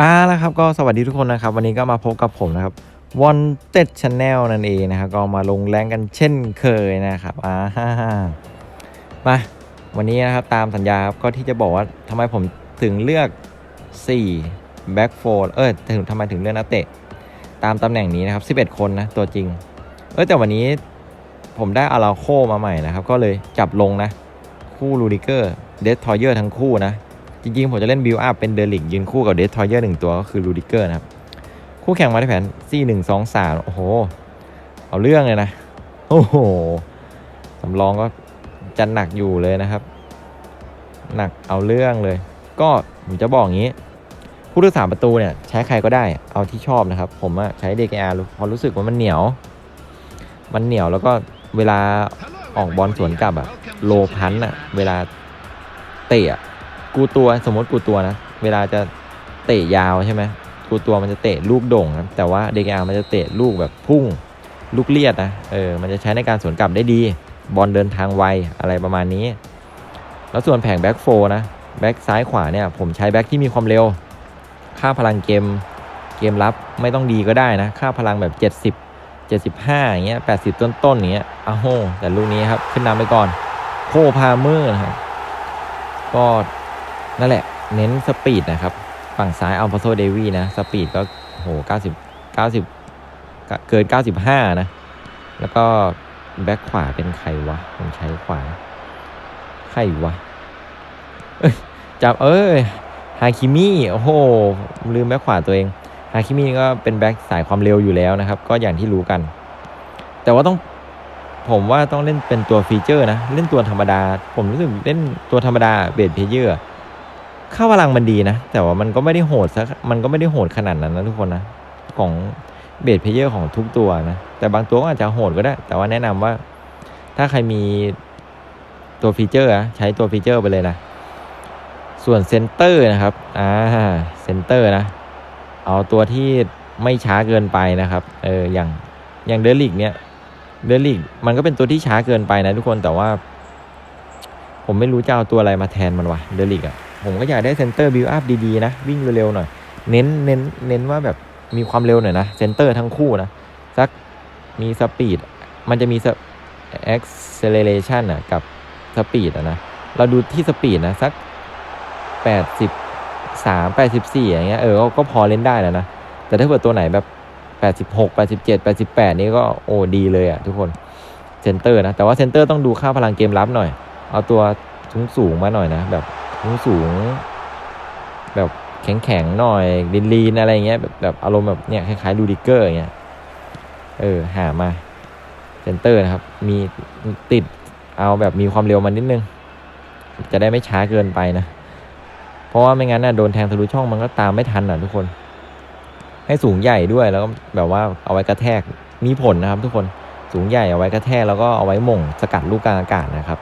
อ่าแล้วครับก็สวัสดีทุกคนนะครับ วันนี้ก็มาพบกับผมนะครับ Wanted Channel นั่นเองนะครับก็มาลงแรงกันเช่นเคยนะครับอ่าฮ่าฮ่ามาวันนี้นะครับตามสัญญาครับก็ที่จะบอกว่าทำไมผมถึงเลือก 4 Back 4เออถึงทำไมถึงเลือกนักเตะ ตามตำแหน่งนี้นะครับ 11 คนนะตัวจริง เออแต่วันนี้ผมได้อาราโคมาใหม่นะครับ ก็เลยจับลงนะ คู่ลูดิเกอร์เดสทอยเยอร์ทั้งคู่นะ จริงๆ ผมจะเล่นบิลอัพเป็นเดลิกยืนคู่กับเดสทอยเยอร์หนึ่งตัวก็คือลูดิเกอร์นะครับ คู่แข่งมาในแผนซี่หนึ่งสองสามโอ้โห เอาเรื่องเลยนะ โอ้โหสำรองก็จะหนักอยู่เลยนะครับ หนักเอาเรื่องเลย ก็ผมจะบอกอย่างนี้ ผู้รักษาประตูเนี่ย ใช้ใครก็ได้เอาที่ชอบนะครับ ผมอะใช้ DKR เพอรู้สึกว่ามันเหนียว มันเหนียวแล้วก็เวลาออกบอลสวนกลับอะโลพันอะเวลาเตะ กูตัวสมมติกูตัวนะ เวลาจะเตะยาวใช่ไหมกูตัวมันจะเตะลูกโด่งนะแต่ว่า DKR มันจะเตะลูกแบบพุ่งลูกเลียดนะเออมันจะใช้ในการสวนกลับได้ดี บอลเดินทางไวอะไรประมาณนี้ แล้วส่วนแผงแบ็กโฟนะแบ็กซ้ายขวาเนี่ยผมใช้แบ็กที่มีความเร็ว ค่าพลังเกมเกมรับไม่ต้องดีก็ได้นะ ค่าพลังแบบ 70 75 อย่างเงี้ย 80 ต้นๆอย่างเงี้ยอ้าวโหแต่ลูกนี้ครับ ขึ้นนำไปก่อน โคพาเมอร์นะครับก็ นั่นแหละ เน้นสปีดนะครับ ฝั่งซ้ายอัลฟาโซเดวีนะ สปีดก็โห90 90 เกิน 95 นะ แล้วก็แบ็คขวาเป็นใครวะผมใช้ขวา ใครวะเอ้จับเอ้ยฮาคิมิโอ้โห ลืมแบ็คขวาตัวเองฮาคิมิก็เป็นแบ็คสายความเร็วอยู่แล้วนะครับ ก็อย่างที่รู้กัน แต่ว่าต้องผมว่าต้องเล่นเป็นตัวฟีเจอร์นะ เล่นตัวธรรมดา ผมรู้สึกเล่นตัวธรรมดาเบสเพเยอร์ ค่าพลังมันดีนะ แต่ว่ามันก็ไม่ได้โหดซะมันก็ไม่ได้โหดขนาดนั้นนะทุกคนนะ ของเบสเพเยอร์ของทุกตัวนะ แต่บางตัวก็อาจจะโหดก็ได้ แต่ว่าแนะนำว่า ถ้าใครมีตัวฟีเจอร์อะใช้ตัวฟีเจอร์ไปเลยนะ ส่วนเซนเตอร์นะครับ อ่าเซนเตอร์นะ เอาตัวที่ไม่ช้าเกินไปนะครับ เออ อย่างอย่างเดลิกเนี่ย เดลิกมันก็เป็นตัวที่ช้าเกินไปนะทุกคน แต่ว่า ผมไม่รู้จะเอาตัวอะไรมาแทนมันวะ เดลิกอะ่ะ ผมก็อยากได้เซนเตอร์บิวอัพดีๆนะ วิ่งเร็วๆหน่อย เน้นเน้นเน้นว่าแบบมีความเร็วหน่อยนะเซนเตอร์ทั้งคู่นะสักมีสปีดมันจะมี acceleration อะกับสปีดอะนะ เราดูที่สปีดนะ สักแปดสิบสามแปดสิบสี่อย่างเงี้ยเออก็พอเล่นได้แล้วนะ แต่ถ้าเกิดตัวไหนแบบแปดสิบหกแปดสิบเจ็ดแปดสิบแปดนี่ก็โอ้ดีเลยอะทุกคนเซนเตอร์นะ แต่ว่าเซนเตอร์ต้องดูค่าพลังเกมรับหน่อย เอาตัวสูงสูงมาหน่อยนะ แบบ สูงสูง แบบแข็งๆหน่อยลีนลีนๆอะไรเงี้ยแบบแบบอารมณ์แบบเนี้ยคล้ายๆลูดิเกอร์อย่างเงี้ยเออหามาเซนเตอร์นะครับ มีติดเอาแบบมีความเร็วมันนิดนึง จะได้ไม่ช้าเกินไปนะ เพราะว่าไม่งั้นน่ะโดนแทงทะลุช่องมันก็ตามไม่ทันอะทุกคน ให้สูงใหญ่ด้วยแล้วก็แบบว่าเอาไว้กระแทกมีผลนะครับ ทุกคนสูงใหญ่เอาไว้กระแทกแล้วก็เอาไว้หม่งสกัดลูกกลางอากาศนะครับ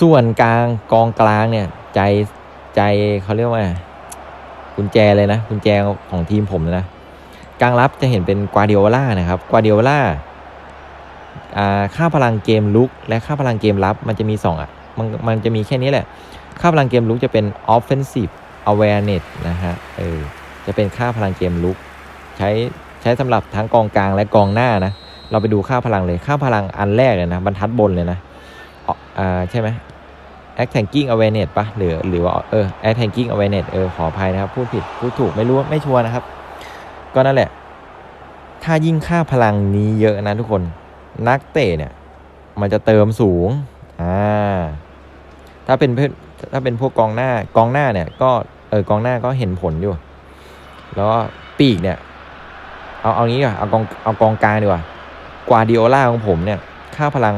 ส่วนกลางกองกลางเนี่ย ใจใจเขาเรียกว่ากุญแจเลยนะกุญแจของทีมผมนะกลางรับจะเห็นเป็นกวาเดียล่านะครับกวาเดียล่าอ่าค่าพลังเกมลุกและค่าพลังเกมรับมันจะมีสองอะมันมันจะมีแค่นี้แหละ ค่าพลังเกมลุกจะเป็น offensive awareness นะฮะเออจะเป็นค่าพลังเกมลุก ใช้ใช้สำหรับทั้งกองกลางและกองหน้านะ เราไปดูค่าพลังเลยค่าพลังอันแรกเลยนะบรรทัดบนเลยนะ อ่าใช่ไหม act tanking awareness ปะหรือหรือว่าเออ act tanking awareness เออขออภัยนะครับ พูดผิดพูดถูกไม่รู้ไม่ชัวร์นะครับ ก็นั่นแหละ ถ้ายิ่งค่าพลังนี้เยอะนะทุกคนนักเตะเนี่ย มันจะเติมสูงอ่าถ้าเป็นเพื่อถ้าเป็นพวกกองหน้ากองหน้าเนี่ย ก็เออกองหน้าก็เห็นผลอยู่ แล้วปีกเนี่ย เอาเอางี้ก่อนเอากองเอากองกลางดีกว่า กวาดิโอล่าของผมเนี่ย ค่าพลัง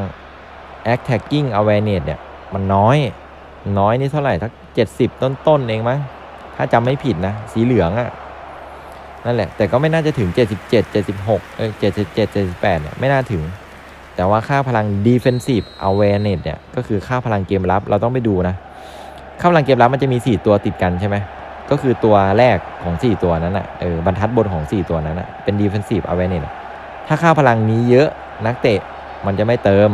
attacking awareness เนี่ยมันน้อยน้อยนี่เท่าไหร่ทักเจ็ดสิบต้นๆเองมั้งถ้าจำไม่ผิดนะ สีเหลืองอะ่ะนั่นแหละ แต่ก็ไม่น่าจะถึง 77 76เออ77 78เนี่ยไม่น่าถึง แต่ว่าค่าพลัง defensive awareness เนี่ยก็คือค่าพลังเกมรับเราต้องไปดูนะ ค่าพลังเกมรับมันจะมี 4 ตัวติดกันใช่ไหมก็คือตัวแรกของ 4 ตัวนั้นอะเออบรรทัดบนของ 4 ตัวนั้นอะเป็น defensive awareness ถ้าค่าพลังนี้เยอะนักเตะมันจะไม่เติม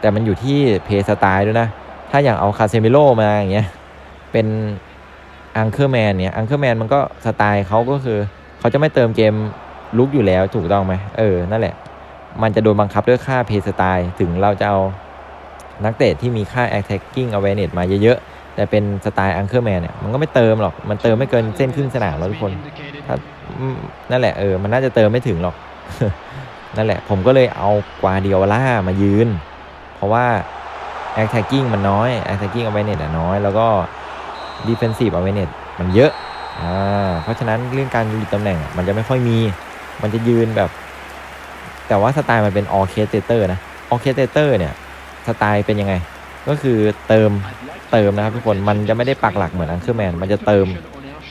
แต่มันอยู่ที่เพย์สไตล์ด้วยนะ ถ้าอย่างเอาคาเซมิโลมาอย่างเงี้ย เป็นอังเคอร์แมนเนี่ยอังเคอร์แมนมันก็สไตล์เขาก็คือ เขาจะไม่เติมเกมลุกอยู่แล้วถูกต้องไหมเออ นั่นแหละ มันจะโดนบังคับด้วยค่าเพย์สไตล์ถึงเราจะเอานักเตะที่มีค่า attacking awareness มาเยอะๆ แต่เป็นสไตล์อังเคอร์แมนเนี่ย มันก็ไม่เติมหรอก มันเติมไม่เกินเส้นครึ่งสนามแล้วทุกคนถ้านั่นแหละเออ มันน่าจะเติมไม่ถึงหรอก นั่นแหละ ผมก็เลยเอากวาเดียล่ามายืน เพราะว่า attacking มันน้อย attacking awareness อะน้อย แล้วก็ defensive a w a r e n e s มันเยอะอ่าเพราะฉะนั้นเรื่องการยืนตำแหน่งอะมันจะไม่ค่อยมี มันจะยืนแบบ แต่ว่าสไตล์มันเป็น orchestrator นะ orchestrator เนี่ยสไตล์เป็นยังไง ก็คือเติมเติมนะครับทุกคนมันจะไม่ได้ปักหลักเหมือนอังเคอร์แมนมันจะเติม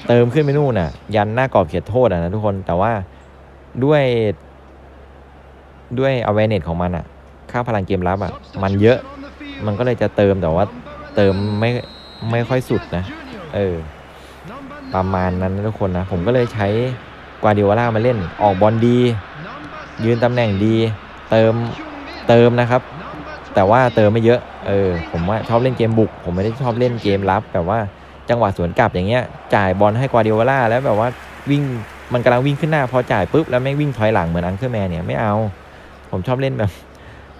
เติมขึ้นไปนู่นน่ะ ยันหน้ากรอบเขตโทษอะนะทุกคนแต่ว่าด้วยด้วย awareness ของมันอะ ค่าพลังเกมรับอะมันเยอะมันก็เลยจะเติมแต่ว่าเติมไม่ไม่ค่อยสุดนะ เออ ประมาณนั้นนะทุกคนนะ ผมก็เลยใช้กวาดิโอล่ามาเล่น ออกบอลดี ยืนตำแหน่งดี เติมเติมนะครับ แต่ว่าเติมไม่เยอะ เออ ผมว่าชอบเล่นเกมบุก ผมไม่ได้ชอบเล่นเกมรับแบบว่าจังหวะสวนกลับอย่างเงี้ย จ่ายบอลให้กวาดิโอล่าแล้วแบบว่าวิ่งมันกำลังวิ่งขึ้นหน้าพอจ่ายปุ๊บแล้วไม่งวิ่งถอยหลังเหมือนอังเคอร์แมนเนี่ยไม่เอา ผมชอบเล่นแบบ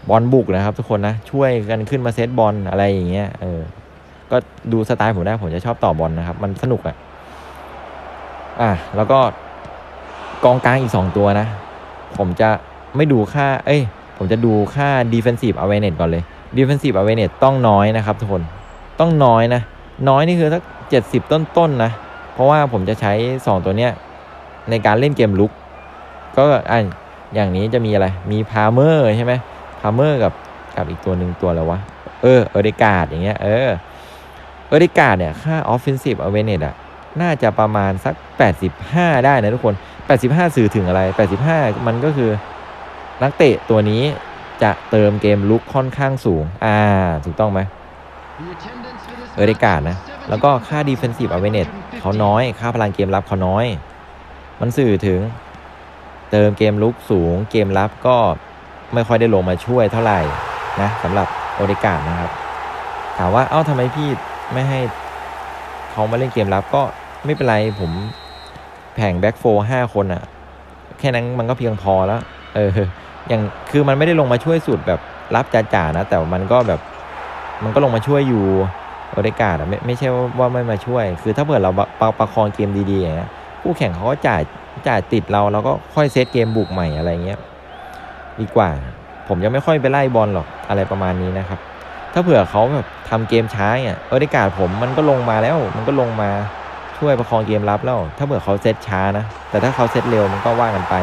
บอลบุกนะครับ ทุกคนนะช่วยกันขึ้นมาเซตบอลอะไรอย่างเงี้ยเออก็ดูสไตล์ผมได้ผมจะชอบต่อบอลนะครับ มันสนุกอะอะแล้วก็กองกลางอีก 2 ตัวนะ ผมจะไม่ดูค่า เอ้ย ผมจะดูค่า defensive awareness ก่อนเลย defensive awareness ต้องน้อยนะครับทุกคนต้องน้อยนะ น้อยนี่คือสักเจ็ดสิบต้นๆนนะ เพราะว่าผมจะใช้ 2 ตัวเนี้ยในการเล่นเกมลุก ก็อะอย่างนี้จะมีอะไรมีพาเมอร์ใช่ไหม พาเมอร์กับกับอีกตัวหนึ่งตัวอะไรวะ เออเออเดกาดอย่างเงี้ย เออ เออเดกาดเนี่ย ค่า offensive awareness อะน่าจะประมาณสัก 85 ได้นะทุกคน 85 สื่อถึงอะไร 85 มันก็คือนักเตะตัวนี้จะเติมเกมลุกค่อนข้างสูง อ่า ถูกต้องไหมเออได้การนะ แล้วก็ค่า defensive awareness เขาน้อย ค่าพลังเกมรับเขาน้อย มันสื่อถึงเติมเกมลุกสูง เกมรับก็ ไม่ค่อยได้ลงมาช่วยเท่าไหร่นะสำหรับโอเดกาดนะครับ ถามว่าเอ้าทำไมพี่ไม่ให้เขามาเล่นเกมรับก็ไม่เป็นไรผมแผงแบ็กโฟห้าคนอะแค่นั้นมันก็เพียงพอแล้ว เอออย่างคือมันไม่ได้ลงมาช่วยสุดแบบรับจ่าๆนะ แต่มันก็แบบมันก็ลงมาช่วยอยู่โอเดกาดอะไม่ไม่ใช่ว่าไม่มาช่วย คือถ้าเผื่อเราประประคองเกมดีๆอย่างเงี้ยคู่แข่งเขาก็จ่ายจ่ายติดเราเราก็ค่อยเซตเกมบุกใหม่อะไรเงี้ย ดีกว่า ผมยังไม่ค่อยไปไล่บอลหรอกอะไรประมาณนี้นะครับ ถ้าเผื่อเขาแบบทำเกมช้าเนี่ยเออได้การผมมันก็ลงมาแล้ว มันก็ลงมาช่วยประคองเกมรับแล้ว ถ้าเผื่อเขาเซตช้านะ แต่ถ้าเขาเซตเร็วมันก็ว่ากันไป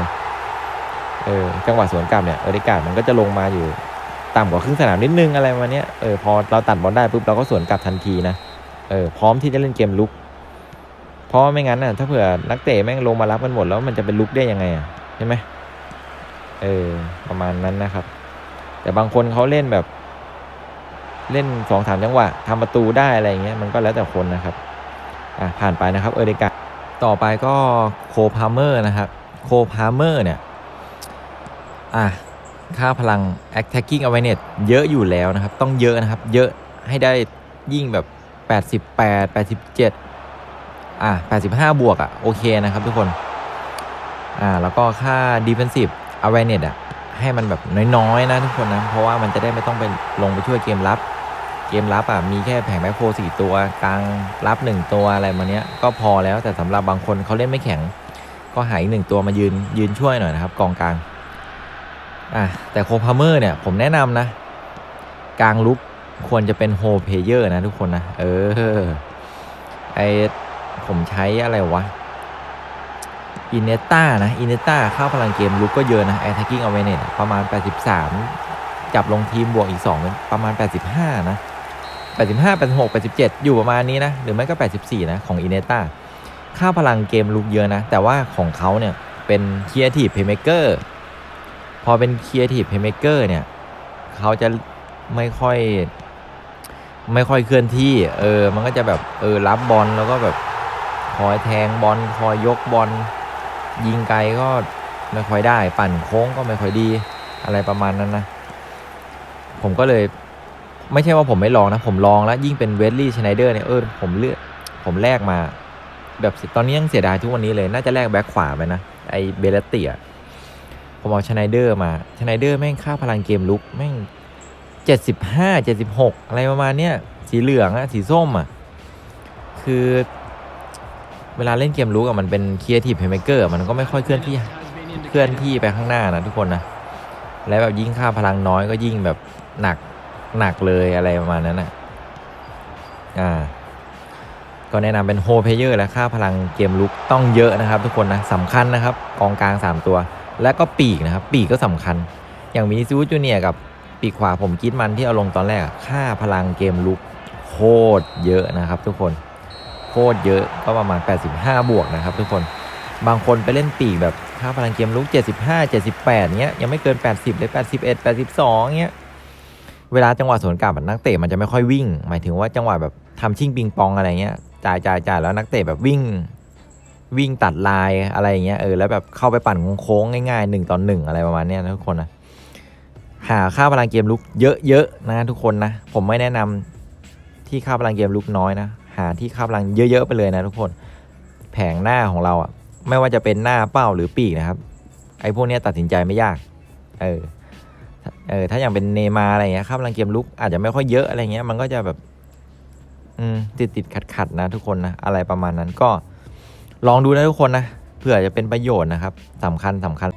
เออจังหวะสวนกลับเนี่ยเออได้การมันก็จะลงมาอยู่ต่ำกว่าครึ่งสนามนิดนึงอะไรมาเนี้ยเออพอเราตัดบอลได้ปุ๊บเราก็สวนกลับทันทีนะเออพร้อมที่จะเล่นเกมลุก เพราะไม่งั้นน่ะถ้าเผื่อนักเตะแม่งลงมารับกันหมดแล้วมันจะเป็นลุกได้ยังไงอะใช่ไหม เออประมาณนั้นนะครับ แต่บางคนเขาเล่นแบบ เล่นสองสามจังหวะทำประตูได้อะไรเงี้ยมันก็แล้วแต่คนนะครับอะผ่านไปนะครับเออเดกาต่อไปก็โคพาเมอร์นะครับโคพาเมอร์เนี่ยอะค่าพลัง attacking awareness เยอะอยู่แล้วนะครับ ต้องเยอะนะครับ เยอะให้ได้ยิ่งแบบ 88 87 อะ85 บวกอะ โอเคนะครับทุกคน อ่า แล้วก็ค่า defensive awareness อะให้มันแบบน้อยๆนะทุกคนนะ เพราะว่ามันจะได้ไม่ต้องไปลงไปช่วยเกมรับ เกมรับอะมีแค่แผงแบคโฟสี่ตัวกลางรับหนึ่งตัวอะไรมาเนี้ยก็พอแล้วแต่สำหรับบางคนเขาเล่นไม่แข็ง ก็หาอีกหนึ่งตัวมายืนยืนช่วยหน่อยนะครับ กองกลางอะแต่โคพาเมอร์เนี่ยผมแนะนำนะ กลางลุกควรจะเป็นโฮเพเยอร์นะทุกคนนะ เออไอผมใช้อะไรวะ อินเนต้านะอินเนต้าค่าพลังเกมลุกก็เยอะนะแอท a c กิ้งเอาไว้เนี่ยประมาณ 83 จับลงทีมบวกอีก2เป็นประมาณ 85 นะ 85 86 87 อยู่ประมาณนี้นะ หรือไม่ก็ 84 นะ ของอินเนต้าค่าพลังเกมลุกเยอะนะ แต่ว่าของเขาเนี่ยเป็น Creative Playmaker พอเป็น Creative Playmaker เนี่ยเขาจะไม่ค่อยไม่ค่อยเคลื่อนที่ เออ มันก็จะแบบ เออ รับบอลแล้วก็แบบ คอยแทงบอล คอยยกบอล ยิงไกลก็ไม่ค่อยได้ ปั่นโค้งก็ไม่ค่อยดีอะไรประมาณนั้นนะ ผมก็เลย ไม่ใช่ว่าผมไม่ลองนะ ผมลองแล้ว ยิ่งเป็นเวสลี่ชไนเดอร์เนี่ยเออผมเลือกผมแลกมา แบบตอนนี้ยังเสียดายทุกวันนี้เลย น่าจะแลกแบ็คขวาไปนะ ไอเบลเตียผมเอาชไนเดอร์มาชไนเดอร์แม่งค่าพลังเกมลุกแม่งเจ็ดสิบห้าเจ็ดสิบหกอะไรประมาณเนี้ยสีเหลืองอะสีส้มอะคือ เวลาเล่นเกมลุกอะมันเป็นครีเอทีฟเพย์เมเกอร์มันก็ไม่ค่อยเคลื่อนที่เคลื่อนที่ไปข้างหน้านะทุกคนนะและแบบยิ่งค่าพลังน้อยก็ยิ่งแบบหนักหนักเลยอะไรประมาณนั้นนะอ่าก็แนะนำเป็นโฮเพเยอร์และค่าพลังเกมลุกต้องเยอะนะครับ ทุกคนนะสำคัญนะครับกองกลาง 3 ตัว และก็ปีกนะครับ ปีกก็สำคัญ อย่างวินิซิวจูเนียกับปีกขวาผมคิดมันที่เอาลงตอนแรกค่าพลังเกมลุกโคตรเยอะนะครับ ทุกคน คตรเยอะก็ประมาณ 85 บวกนะครับทุกคนบางคนไปเล่นปีกแบบค่าพลังเกมลุก 75 78เงี้ยยังไม่เกิน 80 เลย 81 82เงี้ยเวลาจังหวะสวนกลับนักเตะมันจะไม่ค่อยวิ่ง หมายถึงว่าจังหวะแบบทำชิงปิงปองอะไรเงี้ยจ่ายจ่ายจ่ายแล้วนักเตะแบบวิ่ง วิ่งตัดลายอะไรเงี้ยเออแล้วแบบเข้าไปปั่นโค้งง่ายๆหนึ่งต่อหนึ่งอะไรประมาณเนี้ยนะทุกคนนะหาค่าพลังเกมลุกเยอะๆนะทุกคนนะผมไม่แนะนำที่ค่าพลังเกมลุกน้อยนะ หาที่คาพลังเยอะ ๆ ไปเลยนะทุกคน แผงหน้าของเราอะ ไม่ว่าจะเป็นหน้าเป้าหรือปีกนะครับ ไอ้พวกนี้ตัดสินใจไม่ยาก เออ เออ ถ้าอย่างเป็นเนยมาอะไรเงี้ยคาพลังเกมลุกอาจจะไม่ค่อยเยอะอะไรเงี้ย มันก็จะแบบ อืม ติดติดขัดขัดๆนะทุกคนนะ อะไรประมาณนั้นก็ลองดูนะทุกคนนะเพื่อจะเป็นประโยชน์นะครับสำคัญสำคัญ